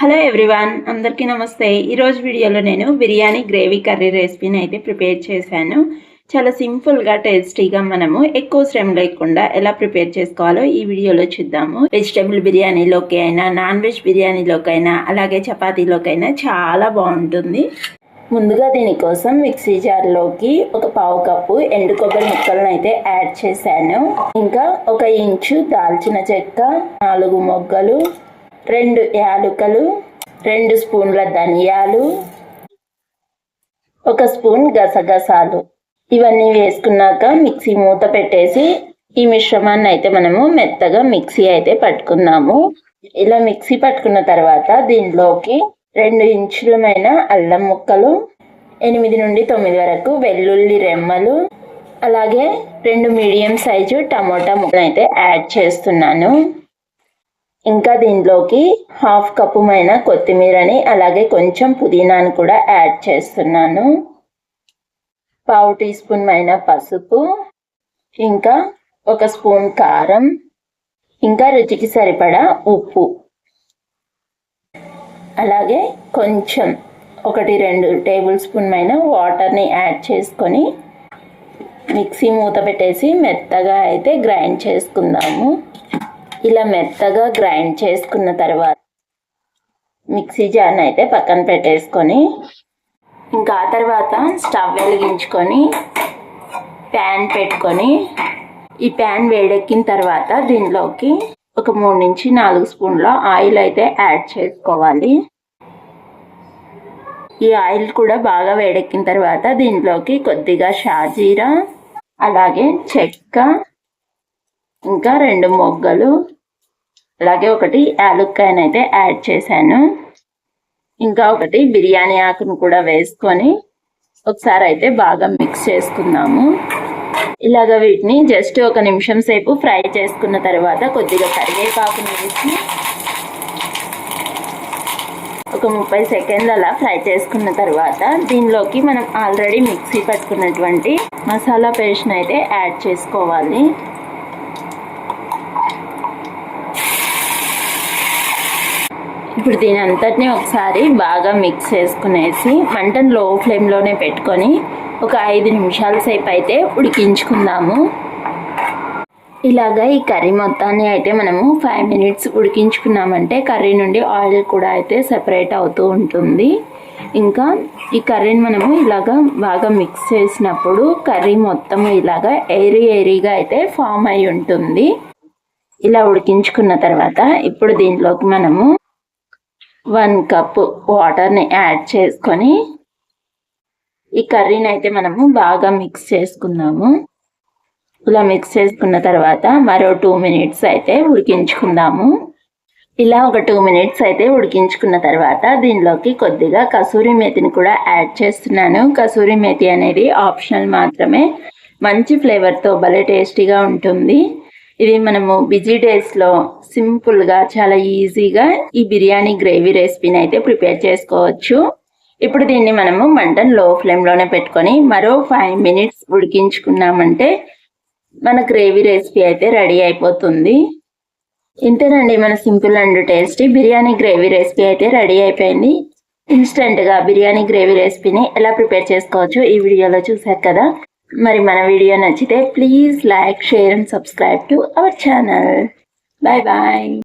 Hello everyone అందరికీ నమస్తే. ఈరోజు వీడియోలో నేను బిర్యానీ గ్రేవీ కర్రీ రెసిపీని అయితే ప్రిపేర్ చేశాను. చాలా సింపుల్గా టేస్టీగా మనము ఎక్కువ శ్రమ లేకుండా ఎలా ప్రిపేర్ చేసుకోవాలో ఈ వీడియోలో చూద్దాము. వెజిటేబుల్ బిర్యానీలోకి అయినా నాన్ వెజ్ బిర్యానీలోకైనా అలాగే చపాతీలోకైనా చాలా బాగుంటుంది. ముందుగా దీనికోసం మిక్సీ జార్లోకి ఒక పావు కప్పు ఎండు కొబ్బరి ముక్కలను అయితే యాడ్ చేశాను. ఇంకా ఒక ఇంచు దాల్చిన చెక్క నాలుగు మొగ్గలు రెండు యాలుకలు రెండు స్పూన్ల ధనియాలు ఒక స్పూన్ గసగసాలు. ఇవన్నీ వేసుకున్నాక మిక్సీ మూత పెట్టేసి ఈ మిశ్రమాన్ని అయితే మనము మెత్తగా మిక్సీ అయితే పట్టుకుందాము. ఇలా మిక్సీ పట్టుకున్న తర్వాత దీనిలోకి రెండు ఇంచులమైన అల్లం ముక్కలు ఎనిమిది నుండి తొమ్మిది వరకు వెల్లుల్లి రెమ్మలు అలాగే రెండు మీడియం సైజు టమోటా ముక్కలు అయితే యాడ్ చేస్తున్నాను. ఇంకా దీనిలోకి హాఫ్ కప్పు మైన కొత్తిమీరని అలాగే కొంచెం పుదీనాని కూడా యాడ్ చేస్తున్నాను. పావు టీ స్పూన్ మైన పసుపు ఇంకా ఒక స్పూన్ కారం ఇంకా రుచికి సరిపడా ఉప్పు. అలాగే కొంచెం ఒకటి రెండు టేబుల్ స్పూన్ మైన వాటర్ని యాడ్ చేసుకొని మిక్సీ మూత పెట్టేసి మెత్తగా అయితే గ్రైండ్ చేసుకుందాము. ఇలా మెత్తగా గ్రైండ్ చేసుకున్న తర్వాత మిక్సీ జార్ని అయితే పక్కన పెట్టేసుకొని ఇంకా ఆ తర్వాత స్టవ్ వెలిగించుకొని ప్యాన్ పెట్టుకొని ఈ ప్యాన్ వేడెక్కిన తర్వాత దీనిలోకి ఒక మూడు నుంచి నాలుగు స్పూన్ల ఆయిల్ అయితే యాడ్ చేసుకోవాలి. ఈ ఆయిల్ కూడా బాగా వేడెక్కిన తర్వాత దీంట్లోకి కొద్దిగా షాజీరా అలాగే చెక్క ఇంకా రెండు మొగ్గలు. అలాగే ఒకటి యాలుక్కాయనైతే యాడ్ చేశాను. ఇంకా ఒకటి బిర్యానీ ఆకును కూడా వేసుకొని ఒకసారి అయితే బాగా మిక్స్ చేసుకుందాము. ఇలాగ వీటిని జస్ట్ ఒక నిమిషం సేపు ఫ్రై చేసుకున్న తర్వాత కొద్దిగా కరివేపాకును వేసి ఒక ముప్పై సెకండ్లు అలా ఫ్రై చేసుకున్న తర్వాత దీనిలోకి మనం ఆల్రెడీ మిక్సీ పట్టుకున్నటువంటి మసాలా పేస్ట్ని అయితే యాడ్ చేసుకోవాలి. ఇప్పుడు దీని అంతటిని ఒకసారి బాగా మిక్స్ చేసుకునేసి మంటను లో ఫ్లేమ్లోనే పెట్టుకొని ఒక ఐదు నిమిషాల సేపు అయితే ఉడికించుకుందాము. ఇలాగా ఈ కర్రీ మొత్తాన్ని అయితే మనము ఫైవ్ మినిట్స్ ఉడికించుకున్నామంటే కర్రీ నుండి ఆయిల్ కూడా అయితే సెపరేట్ అవుతూ ఉంటుంది. ఇంకా ఈ కర్రీని మనము ఇలాగా బాగా మిక్స్ చేసినప్పుడు కర్రీ మొత్తం ఇలాగా ఎయిరీ ఎయిరీగా అయితే ఫామ్ అయి ఉంటుంది. ఇలా ఉడికించుకున్న తర్వాత ఇప్పుడు దీంట్లోకి మనము వన్ కప్ వాటర్ని యాడ్ చేసుకొని ఈ కర్రీని అయితే మనము బాగా మిక్స్ చేసుకుందాము ఇలా మిక్స్ చేసుకున్న తర్వాత మరో టూ మినిట్స్ అయితే ఉడికించుకుందాము. ఇలా ఒక టూ మినిట్స్ అయితే ఉడికించుకున్న తర్వాత దీనిలోకి కొద్దిగా కసూరి మేతిని కూడా యాడ్ చేస్తున్నాను. కసూరి మేతి అనేది ఆప్షనల్ మాత్రమే. మంచి ఫ్లేవర్తో భలే టేస్టీగా ఉంటుంది. ఇది మనము బిజీ డేస్లో సింపుల్గా చాలా ఈజీగా ఈ బిర్యానీ గ్రేవీ రెసిపీని అయితే ప్రిపేర్ చేసుకోవచ్చు. ఇప్పుడు దీన్ని మనము మంటను లో ఫ్లేమ్లోనే పెట్టుకొని మరో ఫైవ్ మినిట్స్ ఉడికించుకున్నామంటే మన గ్రేవీ రెసిపీ అయితే రెడీ అయిపోతుంది. ఇంతేనండి మన simple and tasty biryani gravy recipe అయితే రెడీ అయిపోయింది. ఇన్స్టెంట్గా బిర్యానీ గ్రేవీ రెసిపీని ఎలా ప్రిపేర్ చేసుకోవచ్చు ఈ వీడియోలో చూసారు కదా? మరి మన వీడియో నచ్చితే please like share and subscribe to our channel. Bye bye.